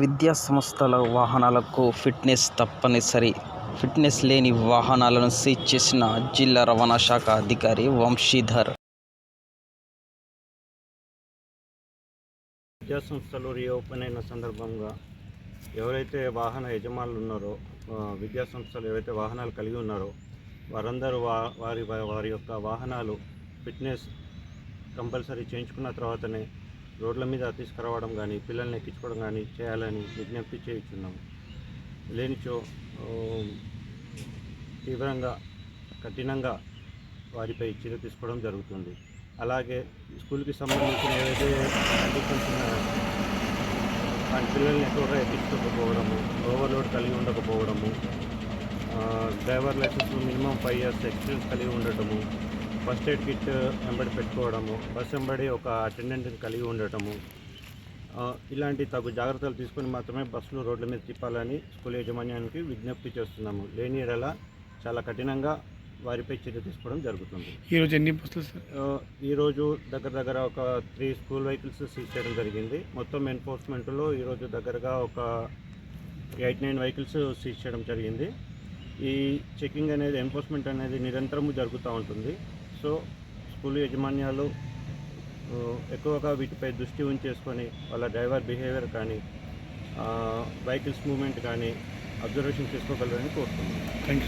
విద్యా సంస్థల వాహనాలకు ఫిట్నెస్ తప్పనిసరి. ఫిట్నెస్ లేని వాహనాలను సీజ్ చేసిన జిల్లా రవాణా శాఖ అధికారి వంశీధర్. విద్యాసంస్థలు రీఓపెన్ అయిన సందర్భంగా ఎవరైతే వాహన యజమానులు ఉన్నారో విద్యా విద్యాసంస్థలు ఎవరైతే వాహనాలు కలిగి ఉన్నారో వారందరూ వా వారి వారి యొక్క వాహనాలు ఫిట్నెస్ కంపల్సరీ చేయించుకున్న తర్వాతనే రోడ్ల మీద తీసుకురావడం కానీ పిల్లల్ని ఎక్కించుకోవడం కానీ చేయాలని విజ్ఞప్తి చేయించున్నాము లేనిచో తీవ్రంగా కఠినంగా వారిపై చర్య తీసుకోవడం జరుగుతుంది. అలాగే స్కూల్కి సంబంధించిన ఏవైతే కండిషన్స్ ఉన్నాయో వాటి పిల్లల్ని ఎక్కువగా ఎక్కించుకోకపోవడము ఓవర్లోడ్ కలిగి ఉండకపోవడము driver license minimum five years experience కలిగి ఉండటము ఫస్ట్ ఎయిడ్ కిట్ వెంబడి పెట్టుకోవడము బస్ వెంబడి ఒక అటెండెంట్ని కలిగి ఉండటము ఇలాంటి తగు జాగ్రత్తలు తీసుకొని మాత్రమే బస్సులు రోడ్ల మీద తిప్పాలని స్కూల్ యాజమాన్యానికి విజ్ఞప్తి చేస్తున్నాము. లేని ఎడల చాలా కఠినంగా వారిపై చర్య తీసుకోవడం జరుగుతుంది. ఈరోజు ఎన్ని బస్సులు ఈరోజు దగ్గర దగ్గర ఒక త్రీ స్కూల్ వెహికల్స్ సీజ్ చేయడం జరిగింది. మొత్తం ఎన్ఫోర్స్మెంట్లో ఈరోజు దగ్గరగా ఒక ఎయిట్ నైన్ వెహికల్స్ సీజ్ చేయడం జరిగింది. ఈ చెకింగ్ అనేది ఎన్ఫోర్స్మెంట్ అనేది నిరంతరము జరుగుతూ ఉంటుంది. సో స్కూల్ యాజమాన్యాలు ఎక్కువగా వీటిపై దృష్టి ఉంచేసుకొని వాళ్ళ డ్రైవర్ బిహేవియర్ కానీ వెహికల్స్ మూమెంట్ కానీ అబ్జర్వేషన్ చేసుకోగలరని కోరుతున్నాను థ్యాంక్ యూ